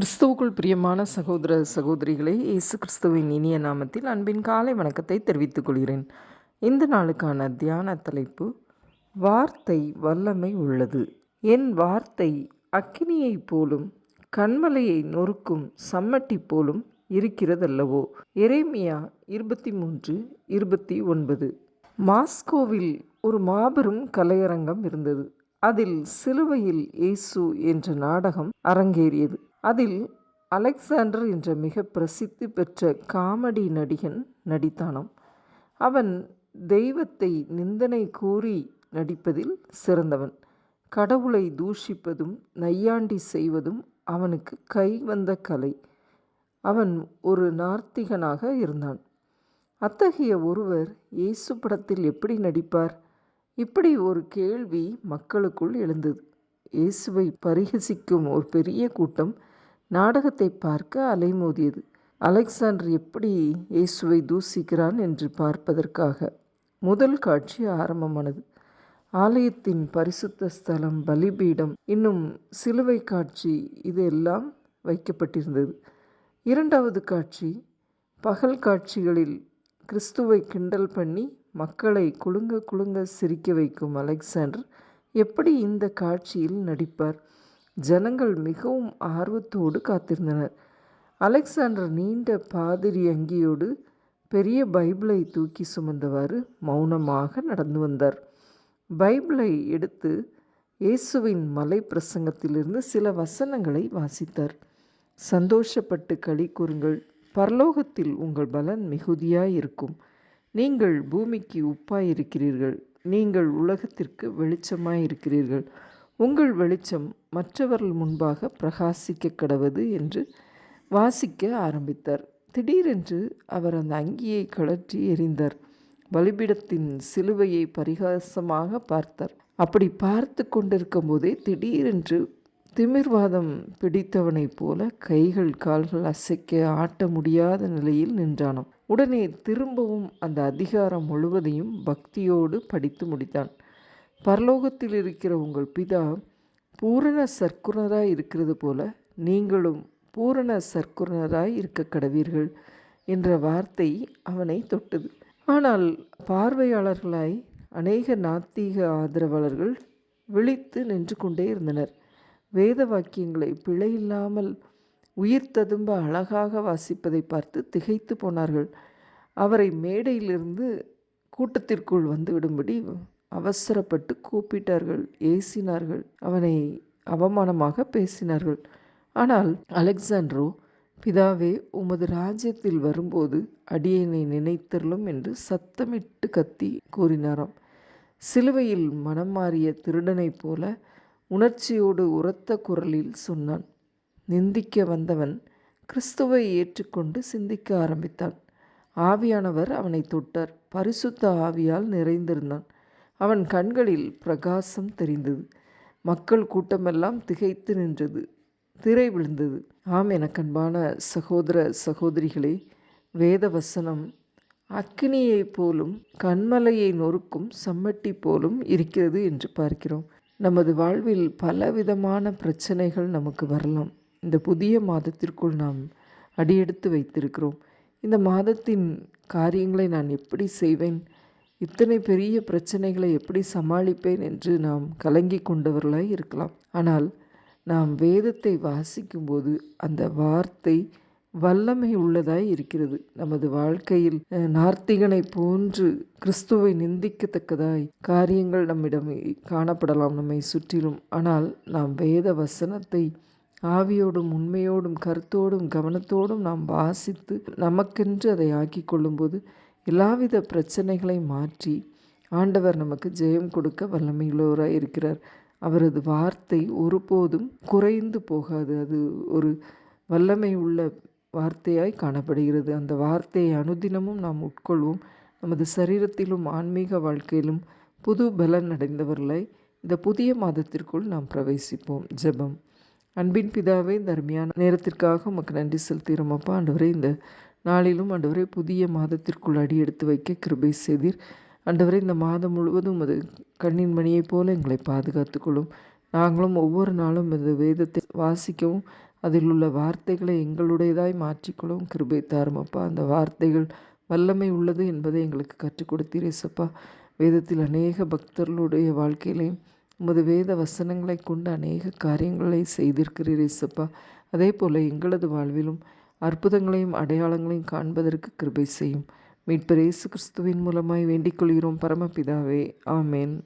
கிறிஸ்துவுக்குள் பிரியமான சகோதர சகோதரிகளை இயேசு கிறிஸ்துவின் இனிய நாமத்தில் அன்பின் காலை வணக்கத்தை தெரிவித்துக் கொள்கிறேன். இந்த நாளுக்கான தியான தலைப்பு வார்த்தை வல்லமை உள்ளது. என் வார்த்தை அக்கினியைப் போலும் கண்மலையை நொறுக்கும் சம்மட்டி போலும் இருக்கிறதல்லவோ? எரேமியா இருபத்தி மூன்று இருபத்தி ஒன்பது. மாஸ்கோவில் ஒரு மாபெரும் கலையரங்கம் இருந்தது. அதில் சிலுவையில் இயேசு என்ற நாடகம் அரங்கேறியது. அதில் அலெக்சாண்டர் என்ற மிக பிரசித்தி பெற்ற காமெடி நடிகன் நடித்தானாம். அவன் தெய்வத்தை நிந்தனை கூறி நடிப்பதில் சிறந்தவன். கடவுளை தூஷிப்பதும் நையாண்டி செய்வதும் அவனுக்கு கை வந்த கலை. அவன் ஒரு நார்த்திகனாக இருந்தான். அத்தகைய ஒருவர் இயேசு படத்தில் எப்படி நடிப்பார்? இப்படி ஒரு கேள்வி மக்களுக்குள் எழுந்தது. இயேசுவை பரிகசிக்கும் ஒரு பெரிய கூட்டம் நாடகத்தை பார்க்க அலைமோதியது. அலெக்சாண்டர் எப்படி இயேசுவை தூசிக்கிறான் என்று பார்ப்பதற்காக. முதல் காட்சி ஆரம்பமானது. ஆலயத்தின் பரிசுத்த ஸ்தலம் பலிபீடம். இன்னும் சிலுவை காட்சி இது எல்லாம் வைக்கப்பட்டிருந்தது. இரண்டாவது காட்சி பகல் காட்சிகளில் கிறிஸ்துவை கிண்டல் பண்ணி மக்களை குலுங்க குலுங்க சிரிக்க வைக்கும் அலெக்சாண்டர் எப்படி இந்த காட்சியில் நடிப்பார்? ஜனங்கள் மிகவும் ஆர்வத்தோடு காத்திருந்தனர். அலெக்சாண்டர் நீண்ட பாதிரி அங்கியோடு பெரிய பைபிளை தூக்கி சுமந்தவாறு மௌனமாக நடந்து வந்தார். பைபிளை எடுத்து இயேசுவின் மலை பிரசங்கத்திலிருந்து சில வசனங்களை வாசித்தார். சந்தோஷப்பட்டு களி கூறுங்கள். பரலோகத்தில் உங்கள் பலன் மிகுதியாயிருக்கும். நீங்கள் பூமிக்கு உப்பாயிருக்கிறீர்கள். நீங்கள் உலகத்திற்கு வெளிச்சமாயிருக்கிறீர்கள். உங்கள் வெளிச்சம் மற்றவர்கள் முன்பாக பிரகாசிக்க கடவது என்று வாசிக்க ஆரம்பித்தார். திடீரென்று அவர் அந்த அங்கியை கழற்றி எறிந்தார். பலிபிடத்தின் சிலுவையை பரிகாசமாக பார்த்தார். அப்படி பார்த்து கொண்டிருக்கும் போதே திடீரென்று திமிர்வாதம் பிடித்தவனைப் போல கைகள் கால்கள் அசைக்க ஆட்ட முடியாத நிலையில் நின்றானாம். உடனே திரும்பவும் அந்த அதிகாரம் முழுவதையும் பக்தியோடு படித்து முடித்தான். பரலோகத்தில் இருக்கிற உங்கள் பிதா பூரண சர்க்குணராய் இருக்கிறது போல நீங்களும் பூரண சர்க்குணராய் இருக்க கடவீர்கள் என்ற வார்த்தை அவனை தொட்டது. ஆனால் பார்வையாளர்களாய் அநேக நாத்திக ஆதரவாளர்கள் விழித்து நின்று கொண்டே இருந்தனர். வேத வாக்கியங்களை பிழையில்லாமல் உயிர் ததும்ப அழகாக வாசிப்பதை பார்த்து திகைத்து போனார்கள். அவரை மேடையிலிருந்து கூட்டத்திற்குள் வந்து விடும்படி அவசரப்பட்டு கூப்பிட்டார்கள் ஏசினார்கள் அவனை அவமானமாக பேசினார்கள். ஆனால் அலெக்சாண்ட்ரோ பிதாவே உமது ராஜ்யத்தில் வரும்போது அடியனை நினைத்தருளும் என்று சத்தமிட்டு கத்தி கூறினாராம். சிலுவையில் மனம் மாறிய திருடனைப் போல உணர்ச்சியோடு உரத்த குரலில் சொன்னான். நிந்திக்க வந்தவன் கிறிஸ்துவை ஏற்றுக்கொண்டு சிந்திக்க ஆரம்பித்தான். ஆவியானவர் அவனை தொட்டார். பரிசுத்த ஆவியால் நிறைந்திருந்தான். அவன் கண்களில் பிரகாசம் தெரிந்தது. மக்கள் கூட்டமெல்லாம் திகைத்து நின்றது. திரை விழுந்தது. ஆம் எனக்கன்பான சகோதர சகோதரிகளே வேத வசனம் அக்கினியைப் போலும் கண்மலையை நொறுக்கும் சம்மட்டி போலும் இருக்கிறது என்று பார்க்கிறோம். நமது வாழ்வில் பலவிதமான பிரச்சனைகள் நமக்கு வரலாம். இந்த புதிய மாதத்திற்குள் நாம் அடியெடுத்து வைத்திருக்கிறோம். இந்த மாதத்தின் காரியங்களை நான் எப்படி செய்வேன்? இத்தனை பெரிய பிரச்சனைகளை எப்படி சமாளிப்பேன் என்று நாம் கலங்கி கொண்டவர்களாய் இருக்கலாம். ஆனால் நாம் வேதத்தை வாசிக்கும்போது அந்த வார்த்தை வல்லமை உள்ளதாய் இருக்கிறது. நமது வாழ்க்கையில் நார்த்திகனை போன்று கிறிஸ்துவை நிந்திக்கத்தக்கதாய் காரியங்கள் நம்மிடம் காணப்படலாம் நம்மை சுற்றிலும். ஆனால் நாம் வேத வசனத்தை ஆவியோடும் உண்மையோடும் கருத்தோடும் கவனத்தோடும் நாம் வாசித்து நமக்கென்று அதை ஆக்கி கொள்ளும்போது எல்லாவித பிரச்சனைகளை மாற்றி ஆண்டவர் நமக்கு ஜெயம் கொடுக்க வல்லமையுள்ளவராக இருக்கிறார். அவரது வார்த்தை ஒருபோதும் குறைந்து போகாது. அது ஒரு வல்லமை உள்ள வார்த்தையாய் காணப்படுகிறது. அந்த வார்த்தையை அனுதினமும் நாம் உட்கொள்வோம். நமது சரீரத்திலும் ஆன்மீக வாழ்க்கையிலும் புது பலன் அடைந்தவர்களாய் இந்த புதிய மாதத்திற்குள் நாம் பிரவேசிப்போம். ஜெபம். அன்பின் பிதாவே இந்த அருமையான நேரத்திற்காக உமக்கு நன்றி செலுத்துகிறோமப்பா ஆண்டவரே இந்த நாளிலும் ஆண்டவரே புதிய மாதத்திற்குள் அடி எடுத்து வைக்க கிருபை செய்தீர். ஆண்டவரே இந்த மாதம் முழுவதும் அது கண்ணின் மணியைப் போல எங்களை பாதுகாத்துக்கொள்ளும். நாங்களும் ஒவ்வொரு நாளும் இந்த வேதத்தை வாசிக்கவும் அதில் உள்ள வார்த்தைகளை எங்களுடையதாய் மாற்றிக்கொள்ளவும் கிருபை தாரும். அப்பா அந்த வார்த்தைகள் வல்லமை உள்ளது என்பதை எங்களுக்கு கற்றுக் கொடுத்தீர் ஏசப்பா. வேதத்தில் அநேக பக்தர்களுடைய வாழ்க்கையிலையும் உமது வேத வசனங்களை கொண்டு அநேக காரியங்களை செய்திருக்கிறீர் ஏசப்பா. அதே போல் எங்களது வாழ்விலும் அற்புதங்களையும் அடையாளங்களையும் காண்பதற்கு கிருபை செய்யும். மீட்பர் இயேசு கிறிஸ்துவின் மூலமாய் வேண்டிக் கொள்கிறோம் பரமபிதாவே. ஆமேன்.